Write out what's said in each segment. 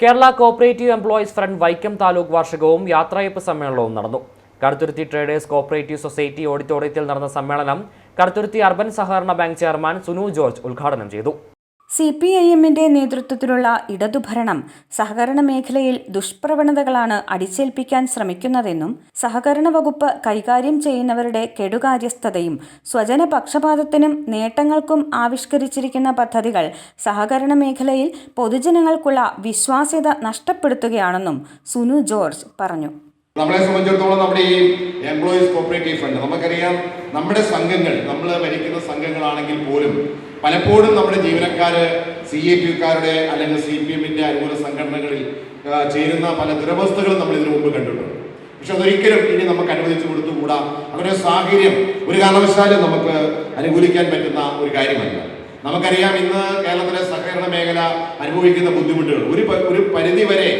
Kerala cooperative employees front Vaikom taluk വാർഷികവും യാത്രയപ്പ് സമ്മേളനവും നടന്നു. കടുത്തുരുത്തി ട്രേഡേഴ്സ് കോപ്പറേറ്റീവ് സൊസൈറ്റി ഓഡിറ്റോറിയത്തിൽ നടന്ന സമ്മേളനം കടുത്തുരുത്തി അർബൻ സഹകരണ ബാങ്ക് ചെയർമാൻ സുനു ജോർജ് ഉദ്ഘാടനം ചെയ്തു. സി പി ഐ എമ്മിന്റെ നേതൃത്വത്തിലുള്ള ഇടതുഭരണം സഹകരണ മേഖലയിൽ ദുഷ്പ്രവണതകളാണ് അടിച്ചേൽപ്പിക്കാൻ ശ്രമിക്കുന്നതെന്നും സഹകരണ വകുപ്പ് കൈകാര്യം ചെയ്യുന്നവരുടെ കെടുകാര്യസ്ഥതയും സ്വജനപക്ഷപാതത്തിനും നേട്ടങ്ങൾക്കും ആവിഷ്കരിച്ചിരിക്കുന്ന പദ്ധതികൾ സഹകരണ മേഖലയിൽ പൊതുജനങ്ങൾക്കുള്ള വിശ്വാസ്യത നഷ്ടപ്പെടുത്തുകയാണെന്നും സുനു ജോർജ് പറഞ്ഞു. നമ്മളെ സംബന്ധിച്ചിടത്തോളം നമ്മുടെ ഈ എംപ്ലോയീസ് കോപ്പറേറ്റീവ് ഫണ്ട് നമുക്കറിയാം നമ്മുടെ സംഘങ്ങൾ നമ്മൾ ഭരിക്കുന്ന സംഘങ്ങളാണെങ്കിൽ പോലും പലപ്പോഴും നമ്മുടെ ജീവനക്കാര് സി എ പിക്കാരുടെ അല്ലെങ്കിൽ സി പി എമ്മിന്റെ അനുകൂല സംഘടനകളിൽ ചേരുന്ന പല ദുരവസ്ഥകളും നമ്മൾ ഇതിനു മുമ്പ് കണ്ടിട്ടുണ്ട്. പക്ഷെ അതൊരിക്കലും ഇനി നമുക്ക് അനുവദിച്ചു കൊടുത്തുകൂടാ? അങ്ങനെ സാഹചര്യം ഒരു കാരണവശാലും നമുക്ക് അനുകൂലിക്കാൻ പറ്റുന്ന ഒരു കാര്യമല്ല. നമുക്കറിയാം ഇന്ന് കേരളത്തിലെ സഹകരണ മേഖല അനുഭവിക്കുന്ന ബുദ്ധിമുട്ടുകൾ. ഒരു ഒരു പരിധി വരെ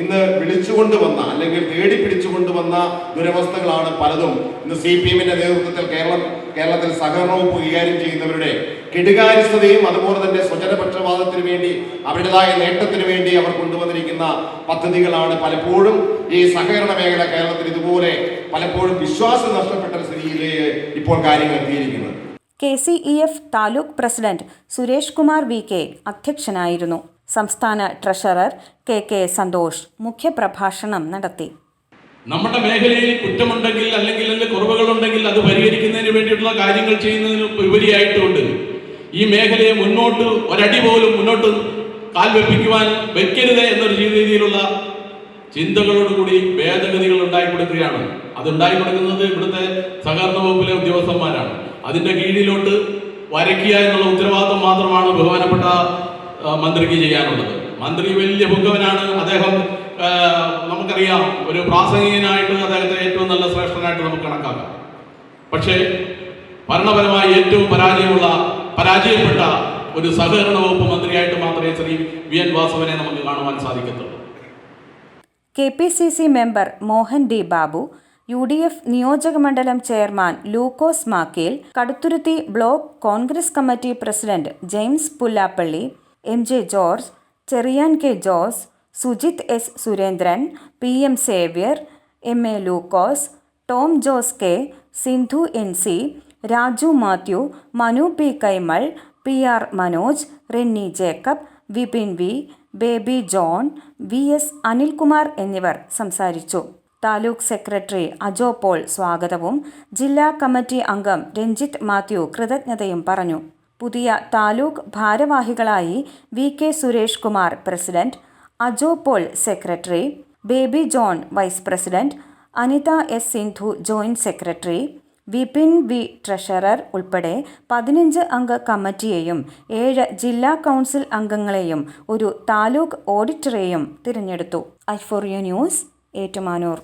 ഇന്ന് വിളിച്ചുകൊണ്ട് വന്ന അല്ലെങ്കിൽ തേടി പിടിച്ചുകൊണ്ട് വന്ന ദുരവസ്ഥകളാണ് പലതും. ഇന്ന് സി പി എമ്മിന്റെ നേതൃത്വത്തിൽ കേരളം കേരളത്തിൽ സഹകരണവും കൈകാര്യം ചെയ്യുന്നവരുടെ കെടുകാര്യസ്ഥതയും അതുപോലെ തന്നെ സ്വജനപക്ഷപാതത്തിന് വേണ്ടി അവരുടേതായ നേട്ടത്തിന് വേണ്ടി അവർ കൊണ്ടുവന്നിരിക്കുന്ന പദ്ധതികളാണ് പലപ്പോഴും ഈ സഹകരണ മേഖല കേരളത്തിൽ ഇതുപോലെ പലപ്പോഴും വിശ്വാസം നഷ്ടപ്പെട്ട സ്ഥിതിയിലേക്ക് ഇപ്പോൾ കാര്യങ്ങൾ എത്തിയിരിക്കുന്നത്. K C E F taluk president Suresh Kumar V K അധ്യക്ഷനായിരുന്നു. സംസ്ഥാന ട്രഷറർ കെ കെ സന്തോഷ് മുഖ്യപ്രഭാഷണം നടത്തി. നമ്മുടെ മേഖലയിൽ കുറ്റമുണ്ടെങ്കിൽ അല്ലെങ്കിൽ കുറവുകളുണ്ടെങ്കിൽ അത് പരിഹരിക്കുന്നതിന് വേണ്ടിയിട്ടുള്ള കാര്യങ്ങൾ ചെയ്യുന്നതിന് ഉപരിയായിട്ടുണ്ട്. ഈ മേഖലയെ മുന്നോട്ട് ഒരടി പോലും മുന്നോട്ട് കാൽ വെപ്പിക്കുവാൻ വെക്കരുത് എന്നൊരു രീതിയിലുള്ള ചിന്തകളോടുകൂടി ഭേദഗതികൾ ഉണ്ടായിക്കൊടുക്കുകയാണ്. അത് ഉണ്ടായിക്കൊടുക്കുന്നത് ഇവിടുത്തെ സഹകരണ വകുപ്പിലെ ഉദ്യോഗസ്ഥന്മാരാണ്. അതിന്റെ കീഴിലോട്ട് വരയ്ക്കുക എന്നുള്ള ഉത്തരവാദിത്വം മാത്രമാണ് ബഹുമാനപ്പെട്ട മന്ത്രിക്ക് ചെയ്യാനുള്ളത്. മന്ത്രി വലിയ പുങ്കവനാണ് അദ്ദേഹം നമുക്കറിയാം ഒരു പ്രാസംഗികനായിട്ട് അദ്ദേഹത്തെ ഏറ്റവും നല്ല ശ്രേഷ്ഠനായിട്ട് നമുക്ക് കണക്കാക്കാം. പക്ഷേ ഭരണപരമായി ഏറ്റവും പരാജയമുള്ള പരാജയപ്പെട്ട ഒരു സഹകരണ വകുപ്പ് മന്ത്രിയായിട്ട് മാത്രമേ ശ്രീ വി എൻ വാസവനെ നമുക്ക് കാണുവാൻ സാധിക്കത്തുള്ളൂ. K P C C member Mohan D Babu U D F നിയോജകമണ്ഡലം chairman Lukose Makkel Kaduthuruthy block Congress committee president James Pullappally M J George Cherian K Jose Sujith S Surendran P M Xavier M A Lukose Tom Jose K Sindhu N C Raju Mathew Manu P Kaimal P R Manoj Renny Jacob Vipin V Baby John V S Anilkumar എന്നിവർ സംസാരിച്ചു. Taluk secretary Ajo Paul സ്വാഗതവും ജില്ലാ committee അംഗം രഞ്ജിത്ത് മാത്യു കൃതജ്ഞതയും പറഞ്ഞു. പുതിയ താലൂക്ക് ഭാരവാഹികളായി V K Suresh Kumar president Ajo Paul secretary Baby John vice president Anitha S Sindhu joint secretary Vipin V treasurer ഉൾപ്പെടെ പതിനഞ്ച് അംഗ കമ്മിറ്റിയെയും ഏഴ് ജില്ലാ കൗൺസിൽ അംഗങ്ങളെയും ഒരു താലൂക്ക് ഓഡിറ്ററെയും തിരഞ്ഞെടുത്തു. ഐഫോറിയ ന്യൂസ് ഏറ്റുമാനൂർ